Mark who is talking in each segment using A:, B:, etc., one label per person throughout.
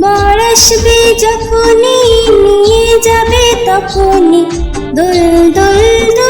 A: বর আসবে যখনই নিয়ে যাবে তখনই। দুল দোল দুলুনি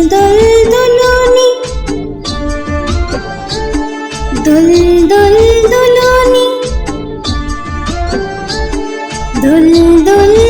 A: দুল দুল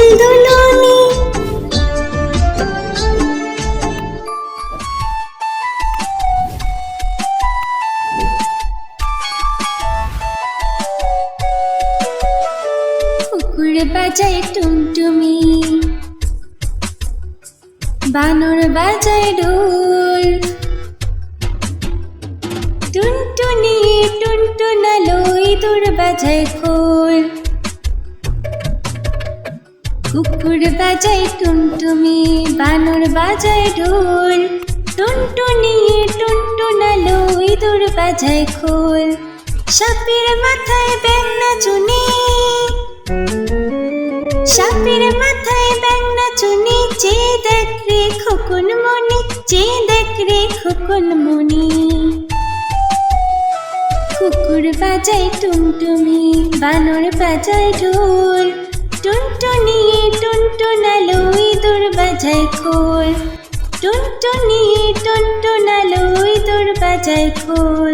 A: টুনটুমি বানর বাজায় ঢোল টুনটুনি টুনটুনালো ইঁদুর বাজায় খোল, সাপের মাথায় ব্যাং নাচুনি সাপের মাথায় ব্যাং নাচুনি যে দেখ রে খোকন মনি, যে দেখ রে খোকন মনি। কুকুর বাজায় টুনটুমি বানর বাজায় ঢোল টুনটুনি টুনটুনালো ইঁদুর বাজায় খোল। টুনটুনিয়ে টুনটুনালো ইঁদুর বাজায় খোল।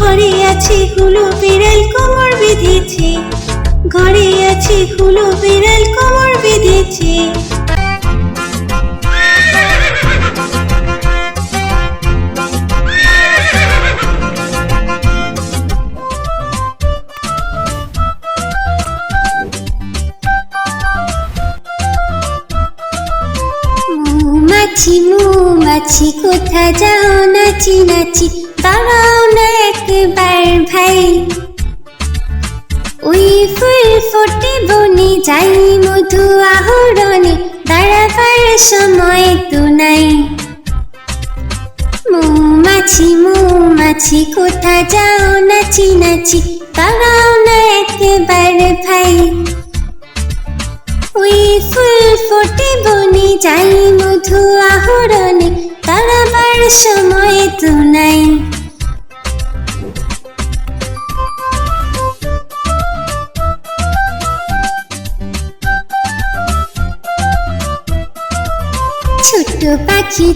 A: ঘরে আছে হুলো বিড়াল কোমর বেঁধেছে। ঘরে আছে হুলো বিড়াল কোমর বেঁধেছে। মৌমাছি মৌমাছি, কোথা যাও? নাচি নাচি। যাই মধু আহরণে, দাঁড়াবার সময় তো নাই। মৌমাছি মৌমাছি, কোথা যাও নাচি নাচি দাঁড়াও না একবার ভাই। ওই ফুল ফোটে বনে, যাই মধু আহরণে তারাবার সময়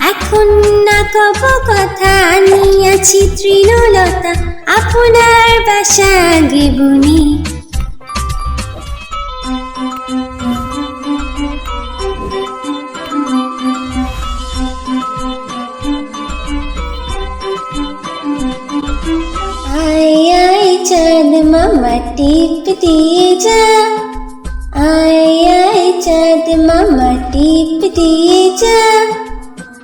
A: এখন না কব কথা আনিয়াছি তৃণলতা, আপনার বাসা আগে বুনি আয় আয়, চাঁদ মামা, টিপ দিয়ে যা। আয় আয়, চাঁদ মামা, টিপ দিয়ে যা।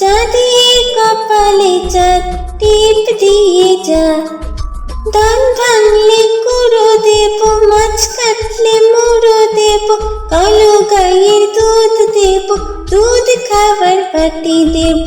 A: চাঁদের কপালে চাঁদ টিপ দিয়ে যা। ধান ভাঙলে কুড়ো দেব, মাছ কাটলে মুড়ো দেব কালো গাইয়ের দুধ দেব, দুধ খাবার বাটি দেব।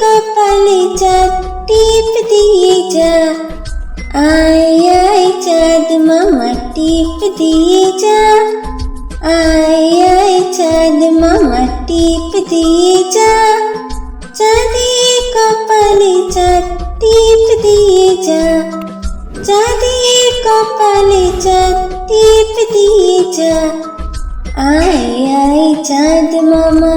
A: কপালে চাঁদ টিপ দিয়ে যা আয় আয় চাঁদ মামা টিপ দিয়ে যা আয় আয় চাঁদ মামা টিপ দিয়ে যা চাঁদের কপালে চাঁদ টিপ দিয়ে যা চাঁদের কপালে চাঁদ টিপ দিয়ে যা আয় আয় চাঁদ মামা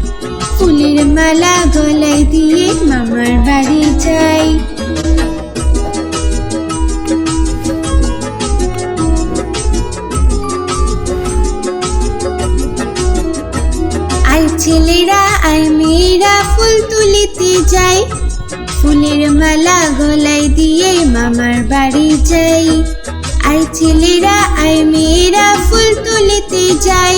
A: ফুলের মালা গলায় দিয়ে মামার বাড়ি যাই। আই ছেলেরা আই মেয়েরা, ফুল তুলিতে যাই। ফুলের মালা গলায় দিয়ে মামার বাড়ি যাই। আই ছেলেরা আই মেয়েরা, ফুল তুলিতে যাই।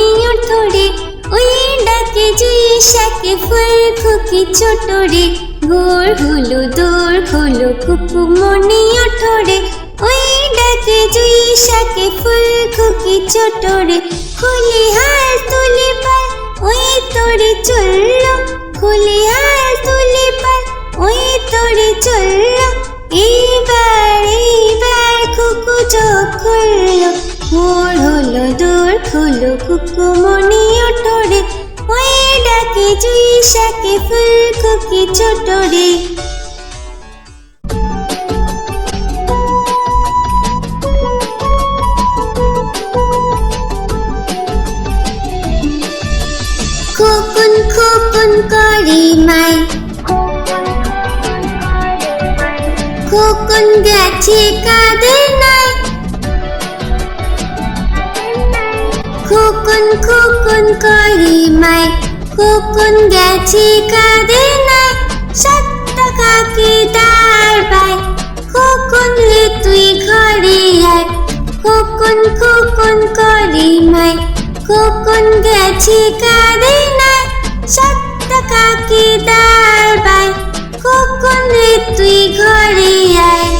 A: কুকুমনি ধরে ওই ডাকে জুই শাকে ফুল খুকি ছোট রে ভোর হলো দূর হলো কুকুমনি ধরে ওই ডাকে জুই শাকে ফুল খুকি ছোট রে খুলি হাল তুলে পাল, ওই তোরে চলল। খুলি হাল তুলে পাল, ওই তোরে চলল। এইবার এইবার কুকু চোখ খুললো। ভোর হলো দূর হলো কুকু মনি ওঠরে ওই ডাকে জুই শাকে, ফুল খুকি ছোট রে। খোকন খোকন মাই। খোকন গেছে কাদের নাই খোকন খোকন করি মাই। খোকন গেছে কাদের নাই সাত টাকাকে দাঁড় পাই। খোকন রে তুই ঘরে আয়। খোকন খোকন করি মাই। খোকন গেছে কাদের নাই সাত টাকাকে দাঁড় পাই। খোকন রে তুই ঘরে আয়।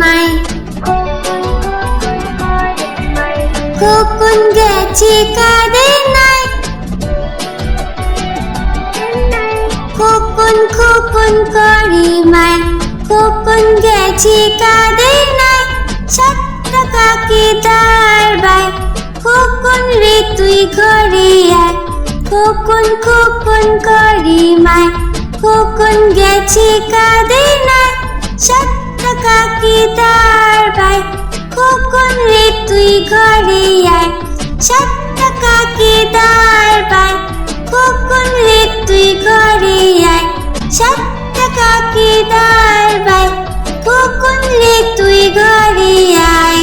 A: মাই। খোকন গেছে কাদের নাই? খোকন খোকন করি মাই? খোকন গেছে কাদের নাই? সাত টাকাকে দাঁড় বাই? খোকন রে তুই ঘরে আয়? খোকন খোকন করি মাই? খোকন গেছে কাদের নাই? সাত টাকাকে দাঁড় ভাই? খোকন রে তুই ঘরে আয়? সাত কাকি দাঁড় ভাই? খোকন রে তুই ঘরে আয়? সাত কাকি দাঁড় ভাই? খোকন রে তুই ঘরে আয়?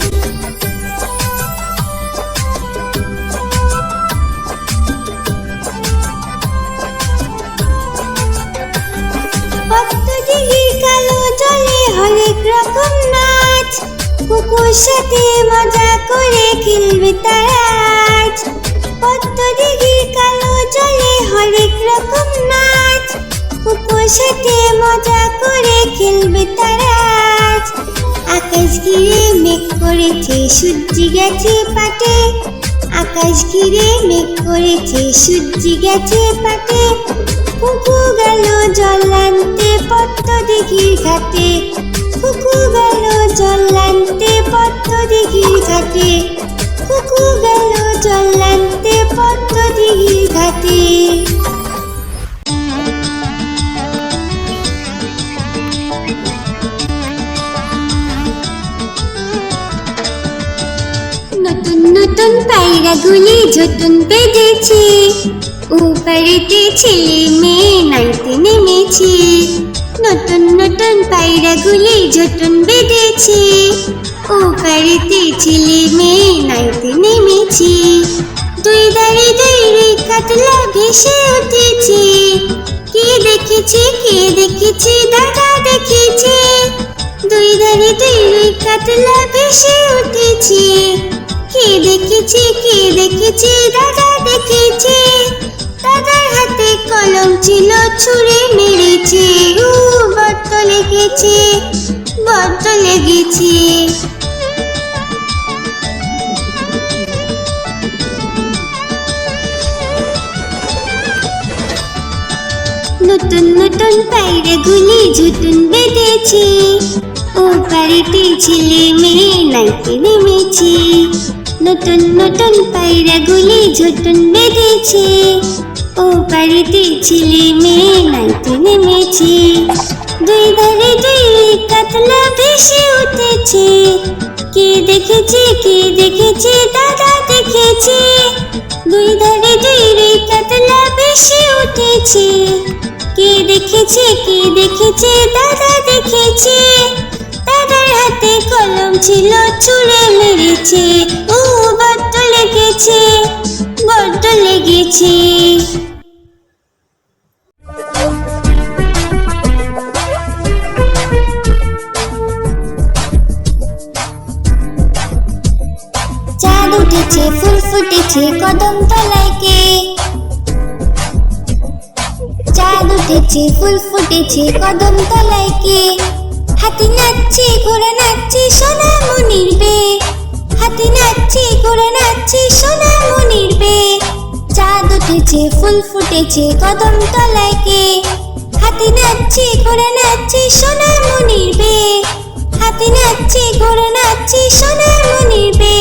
A: কুকুর সাথে মজা করে খেলবে তারা আজ। পদ্ম দিঘির কালো জলে হরেক রকম নাচ। কুকুর সাথে মজা করে খেলবে তারা আজ। আকাশ ঘিরে মেঘ করেছে সূর্যি গেছে পাটে। আকাশ ঘিরে মেঘ করেছে সূর্যি গেছে পাটে। কুকু গেল জল আনতে পদ্ম দিঘির ঘাটে। গেল জল আনতে পদ্ম দিঘির ঘাটে। কুকু গেল জল আনতে পদ্ম দিঘির ঘাটে। নতুন নতুন পায়রাগুলি ঝুটুন বেঁধেছে। উপারেতে ছেলে মেয়ে নাইতে নেমেছে। নতুন নতুন পায়রাগুলি ঝুটুন বেঁধেছে। উপারেতে ছেলে মেয়ে নাইতে নেমেছি। দুই দাঁড়ে দুই কাতলা ভেসে উঠেছে। কে দেখেছে কে দেখেছে, দাদা দেখেছে। দুই ধারে দুই কাতলা ভেসে উঠেছে। কে দেখেছে কে দেখেছে, দাদা দেখেছে। দাদার হাতে কলম ছিল, ছুঁড়ে মেরেছে, ও বড্ড লেগেছে বড্ড লেগেছে। নতুন নতুন পায়রাগুলি ঝুটুন বেঁধেছে, ও বাড়িতে ছেলে মেয়ে নাইতে নেমেছে। নতুন নতুন পায়রাগুলি ঝুটুন বেঁধেছে ও বাড়িতে ছেলে মেয়ে নাইতে নেমেছে। দুই ধারে দুই কাতলা ভেসে উঠেছে। কে দেখেছে কে দেখেছে, দাদা দেখেছে। দুই ধারে দুই রে কাতলা ভেসে উঠেছে। কে দেখেছে কে দেখেছে, দাদা দেখেছে। দাদার হাতে কলম ছিল ছুঁড়ে মেরেছে, ও বড্ড লেগেছে। বড্ড লেগেছে। চাঁদ উঠেছে, ফুল ফুটেছে, কদম তলায় কে? চাঁদ উঠেছে, ফুল ফুটেছে, কদম তলায় কে? হাতি নাচছে, ঘোড়া নাচছে সোনা মনির বে হাতি নাচছে, ঘোড়া নাচছে, সোনা মনির বে। চাঁদ উঠেছে, ফুল ফুটেছে, কদম তলায় কে? হাতি নাচছে, ঘোড়া নাচছে, সোনা মনির বে। হাতি নাচছে, ঘোড়া নাচছে, সোনা মনির বে।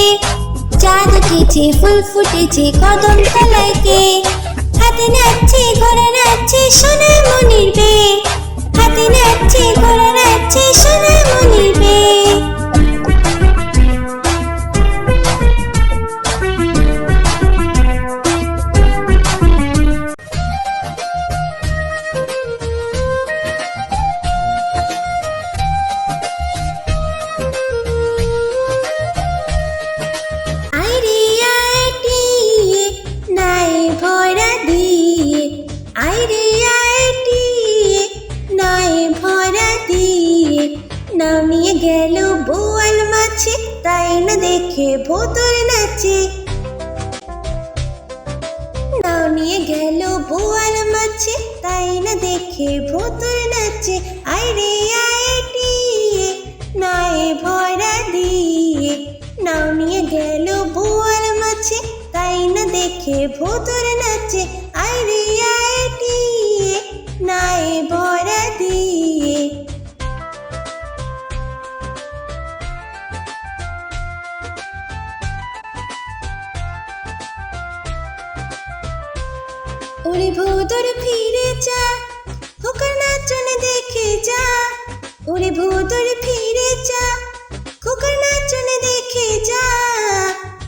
A: চাঁদ উঠেছে, ফুল ফুটেছে, কদম তলায় কে? হাতি নাচছে, ঘোড়া নাচছে, সোনা মনির বে। হাতি নাচছে, ঘোড়া নাচছে, সোনা মনির বে। দেখে ওরে ভোদর ফিরে যা, খোকার নাচন দেখে যা। ওরে ভোদর ফিরে যা, খোকার নাচন দেখে যা।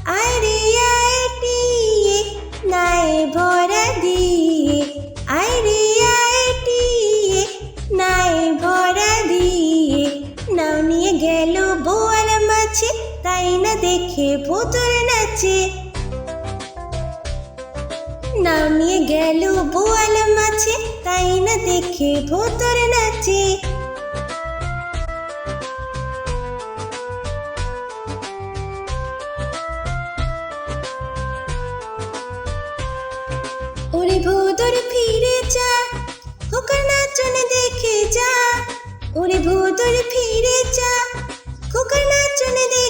A: আয় রে, আয় টিয়ে নাই ভরা দিয়ে। আয় রে, আয় টিয়ে নাই ভরা দিয়ে। নাও নিয়ে গেল বোয়াল মাছে, তাই না দেখে ভোতর নাচে। নামিয়ে গেল বোয়াল মাছে, তাই না দেখে ভোতর নাচে। ওরে ভোদর ফিরে যা, খোকার নাচনে দেখে যা। ওরে ভোদর ফিরে যা, খোকার নাচনে দেখে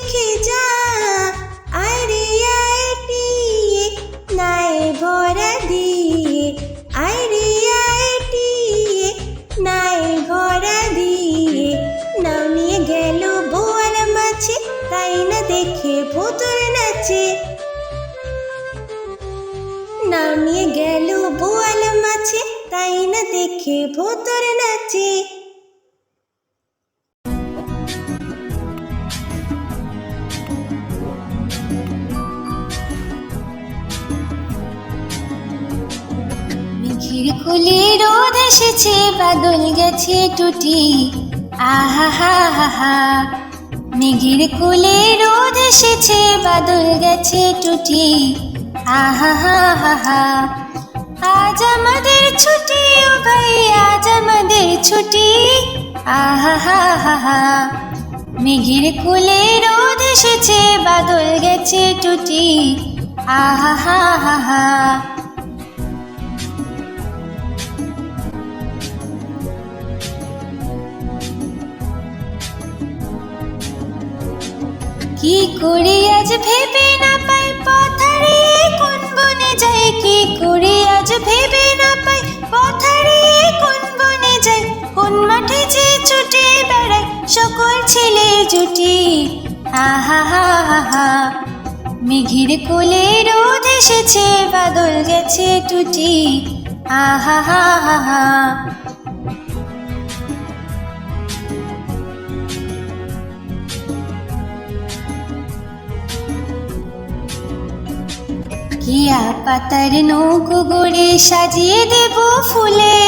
A: দেখে ভোতরে নাচে। মেঘের কোলে রোদ এসেছে বাদল গেছে টুটি। আহা, হা হা হা। মেঘের রোদ এসেছে বাদল গেছে টুটি। আহা, হা হা হা। ছুটি, ও ভাই, আজ আমাদের ছুটি। আহা, হা হা হা। মেঘের কোলে রোদ এসেছে, বাদল গেছে টুটি। আহা, হা হা কি করে আজ ভেবে না পাই, পথারে কোন বনে যাই, কি করে আজ ভেবে না পাই। পথারে কোন বনে যায়, কোন মাঠে যে ছুটে বেড়ায়, সকল ছেলে জুটি। আহা হা হা হা মেঘের কোলে রোদ এসেছে, বাদল গেছে টুটি আহা হা হা। কিয়া পাতার নৌকো গড়ে সাজিয়ে দেব ফুলে।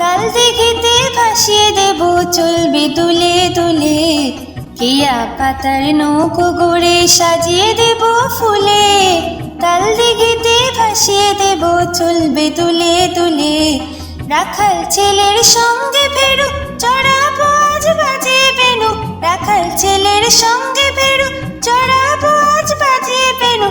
A: তাল দিঘিতে ভাসিয়ে দেব, চলবে দুলে দুলে। কিয়া পাতার নৌকো গড়ে সাজিয়ে দেব ফুলে। তাল দিঘিতে ভাসিয়ে দেব, চলবে দুলে দুলে। রাখাল ছেলের সঙ্গে ফেরু চড়াবো আজ বাজে বেনু। রাখাল ছেলের সঙ্গে ফেরু চড়াবো আজ বাজে বেনু।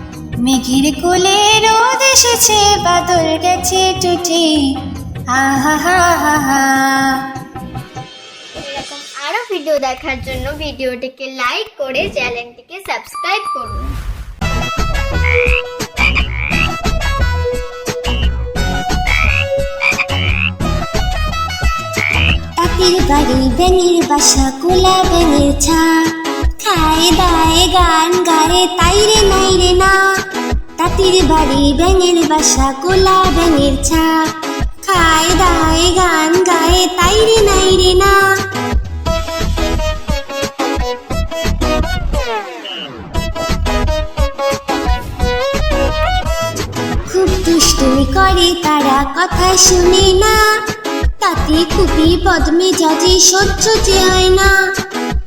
A: মেঘের কোলে রোদ এসেছে বাদল গেছে টুটি আহা হা হা হা।
B: এরকম আরও ভিডিও দেখার জন্য ভিডিওটিকে লাইক করে চ্যানেলটিকে সাবস্ক্রাইব করুন।
A: বাড়ি ব্যাঙের বাসা কোলা ব্যাঙের ছা খায় দায় গান গায়ে, তাই রে নাই রে না। তাঁতির বাড়ি ব্যাঙের বাসা, কোলা ব্যাঙের ছা। খায় দায় গান গায়ে, তাই রে নাই রে না। খুব দুষ্টুমি করে তারা কথা শুনে না। তাতে খুবই বদমে যাজে সহ্য যে হয় না।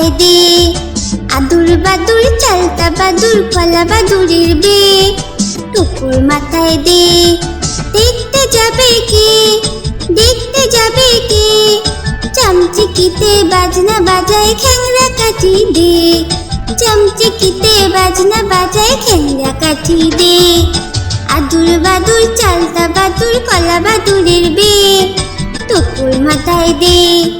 A: মাথায় দে। আদুর বাদুর, চলতা বাদুর, কলা বাদুরের বে। টুকুর মাথায় দে। দেখতে যাবে কে? দেখতে যাবে কে? চামচিকিতে বাজনা বাজায় খ্যাংরা কাঠি দে। চামচিকিতে বাজনা বাজায় খ্যাংরা কাঠি দে। আদুর বাদুর, চালতা বাদুর, কলা বাদুরের বে। টুকুর মাথায় দে।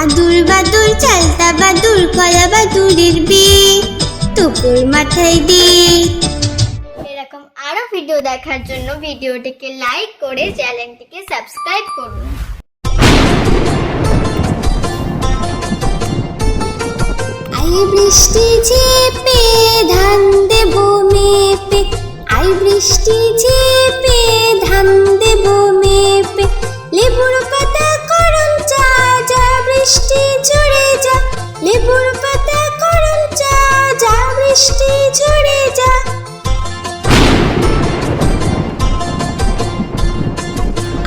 A: আদুর বাদুর চালতা বাদুর কলা বাদুরের বে টুকুর মাথায় দে
B: এরকম আরও ভিডিও দেখার জন্য ভিডিওটিকে লাইক করে চ্যানেলটিকে সাবস্ক্রাইব করুন।
A: আই বৃষ্টি ঝেপে ধান দেব মেপে। আই বৃষ্টি ঝেপে ধান দেব মেপে। লেবুর পাতা চা যা বৃষ্টি ঝরে যা। লেবুর পাতা যা বৃষ্টি ঝরে যা।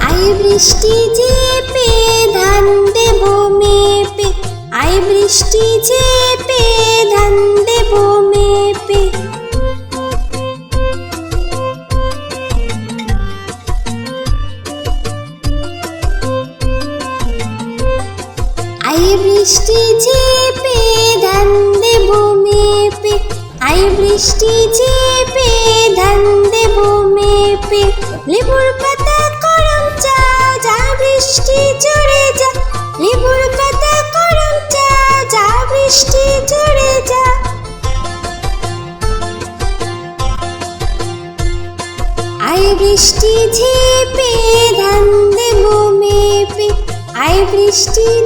A: আই বৃষ্টি ঝেপে ধান দেব মেপে। আই বৃষ্টি ঝেপে ধান দেব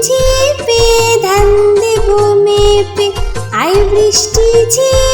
A: ঝেপে ধান দেব মেপে আই বৃষ্টি ঝেপে